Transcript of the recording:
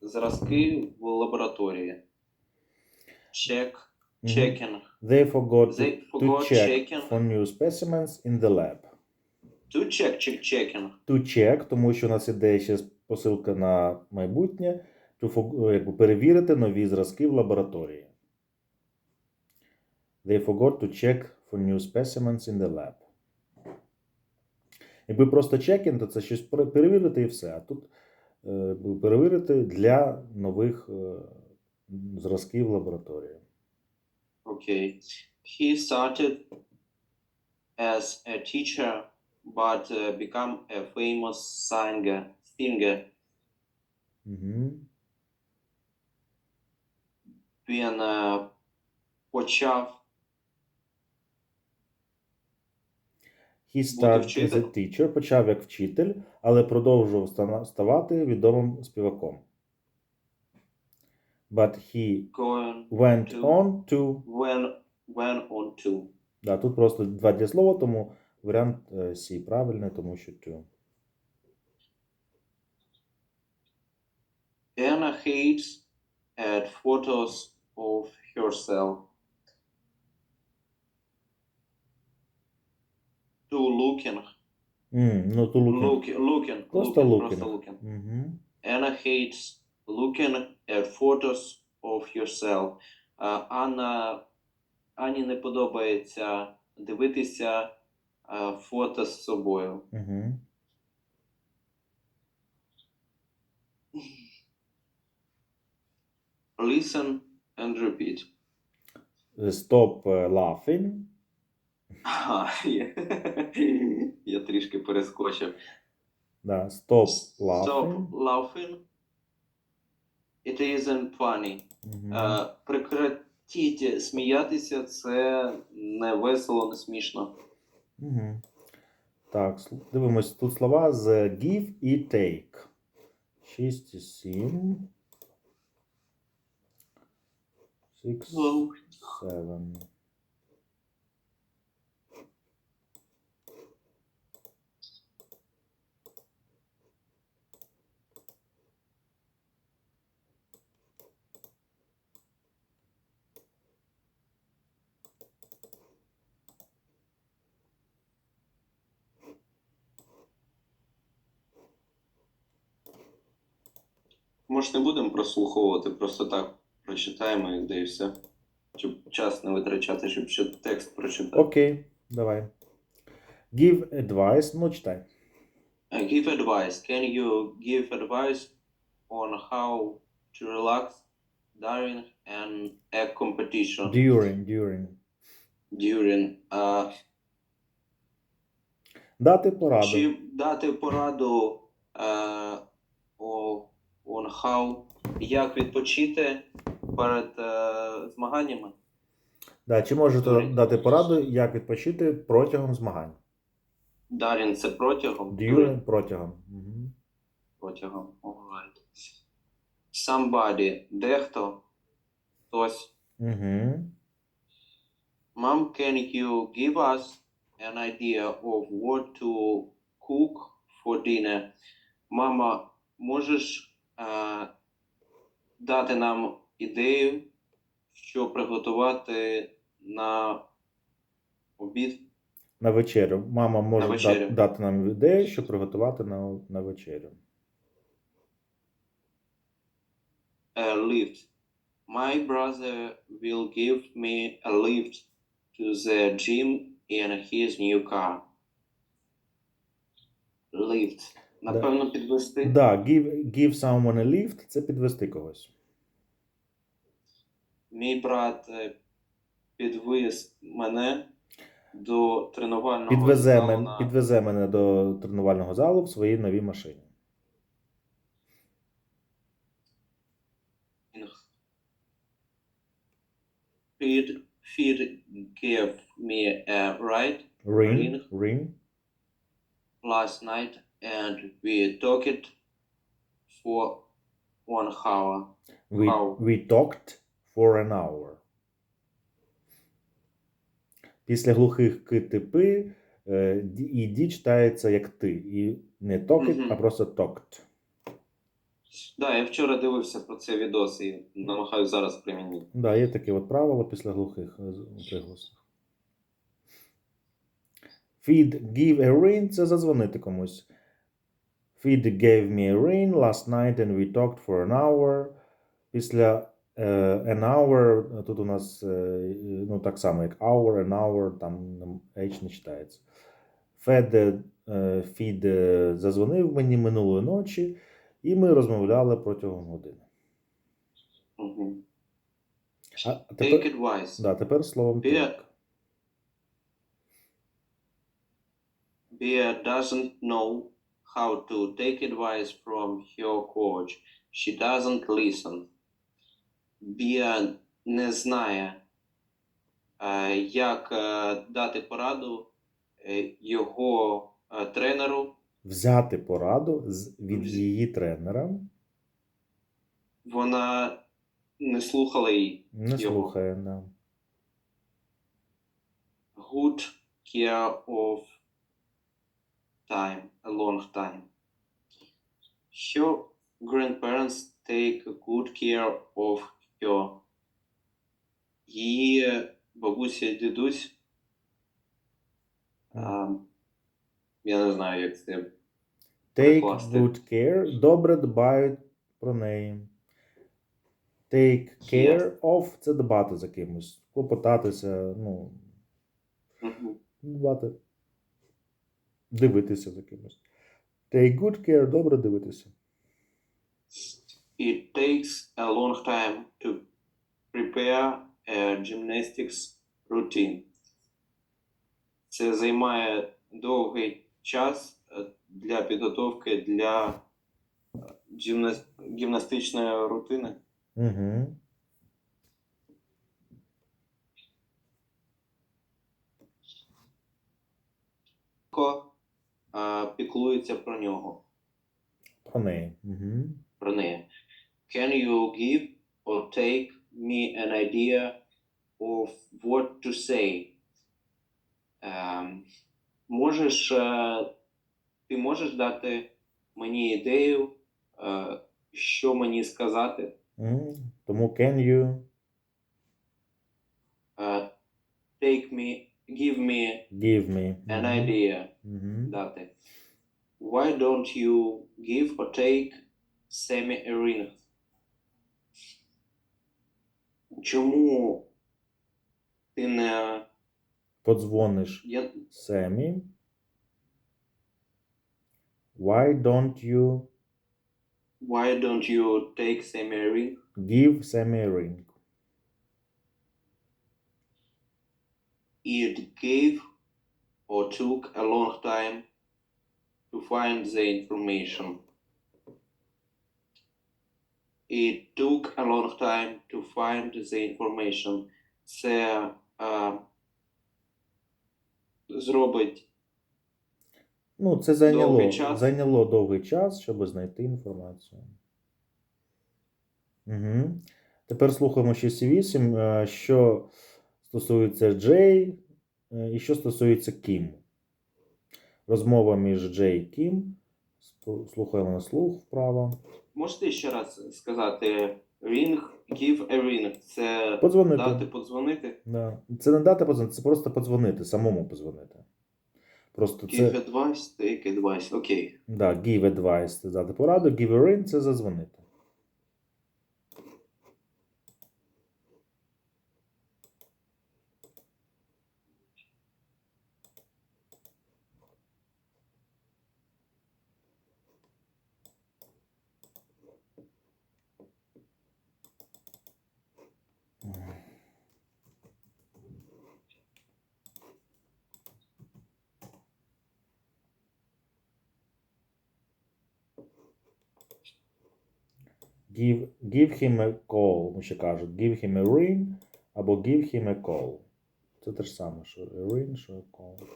зразки в лабораторії. Check, checking. They forgot to, They to forgot check checking. for new specimens in the lab. To check, check, checking. To check, тому що у нас іде ще посилка на майбутнє, to for- якби перевірити нові зразки в лабораторії. They forgot to check for new specimens in the lab. Якби просто checking, то це щось перевірити і все. А тут е, перевірити для нових е, зразків лабораторії. Okay. He started as a teacher, but uh, become a famous singer. singer. Угу. Він е, почав He started as a teacher, почав як вчитель, але продовжував ставати відомим співаком. But he went To- on to. when when on to. Да, тут просто два дієслова, тому варіант е, C правильний, тому що to. Anna hates at photos of herself. To looking, М, ну, to looking. looking, looking, Просто looking, looking. просто looking. Угу. Anna hates looking at photos of herself. А, Анна, Ані не подобається дивитися а, фото з собою. Угу. Listen and repeat. Stop е, laughing. А, я, я трішки перескочив. Да, Stop laughing. Stop laughing. It isn't funny. Угу. Е, прекратіть сміятися, це не весело, не смішно. Угу. Так, дивимось тут слова з give і take. 6 і 7. 6, 7. Може, не будемо прослуховувати, просто так прочитаємо і де і все. Щоб час не витрачати, щоб ще текст прочитати. Окей, давай. Give advice, ну читай. Е, give advice. Can you give advice on how to relax during an a competition? During, during. During. Uh, Дати пораду. Чи дати пораду uh, о on how, як відпочити перед е, змаганнями? Да, чи можете дати пораду, як відпочити протягом змагань? During це протягом. During, протягом. Угу. Протягом. Alright. Somebody. Дехто. Хтось. Угу. Mom, can you give us an idea of what to cook for dinner? Мама, можеш дати нам ідею, що приготувати на обід? На вечерю. Мама може На вечерю. дати нам ідею, що приготувати на, на вечерю. A lift. My brother will give me a lift to the gym in his new car. Lift. Напевно, підвести. Да, give, give someone a lift це підвести когось. Мій брат е, підвіз мене до тренувального Підвезе, залу мен, на підвезе мене до тренувального залу в своїй новій машині. Feed, feed gave me a ride Ring, Ring. ring. last night and we talked for one hour. We, How? we talked for an hour. Після глухих к типи е, і ді читається як ти. І не talked, Мгм. а просто talked. Да, я вчора дивився про це відос і намагаюся зараз примінити. Да, є таке от правило після глухих е, приголосних. Feed give a ring це зазвонити комусь. Feed gave me a ring last night and we talked for an hour. Після е, an hour тут у нас е, ну, так само, як hour, an hour, там H не читається. Е, feed е, зазвонив мені минулої ночі, і ми розмовляли протягом години. Угу. А Take advice. да, тепер словом Beer. take. Bea doesn't know how to take advice from her coach. She doesn't listen. Bea не знає, е, як е, дати пораду е, його тренеру. взяти пораду від її тренера. Вона не слухала її. Не Його. слухає. Да. Good care of time, a long time. Her grandparents take good care of her. Її бабуся і дідусь. Я не знаю, як це. Take Перекласти. good care. Добре дбають про неї. Take care of це дбати за кимось. Клопотатися, ну, дбати. Дивитися за кимось. Take good care, добре дивитися. It takes a long time to prepare a gymnastics routine. Це займає довгий час е, для підготовки для е, гімна- гімнастичної рутини. Угу. Ко піклується про нього, Про неї. Угу. про неї. Can you give or take me an idea of what to say? Ем, можеш, е, ти можеш дати мені ідею, е, що мені сказати? Угу. Тому can you Е, take me, give me give me. an idea. Угу. дати. Why don't you give or take Sammy a ring? Чому ти не. Подзвониш Я... Семі. Why don't you Why don't you take Sammy a ring? give Sammy a ring? It gave or took a long time to find the information. It took a long time to find the information. Це е, зробить Ну, це зайняло, Довгий час. зайняло довгий час, щоб знайти інформацію. Угу. Тепер слухаємо 6.8, е, що стосується Джей е, і що стосується Кім. Розмова між Джей і Кім. Слухаємо на слух вправо. Можете ще раз сказати ring, give a ring. Це Подзвонити. дати подзвонити. Да. Це не дати подзвонити, це просто подзвонити, самому подзвонити. Просто Give це advice, take advice. Окей. да, give advice це дати пораду, give a ring це зазвонити. Give, give him a call, ну ще кажуть, give him a ring або give him a call. Це те ж саме, що a ring, що a call.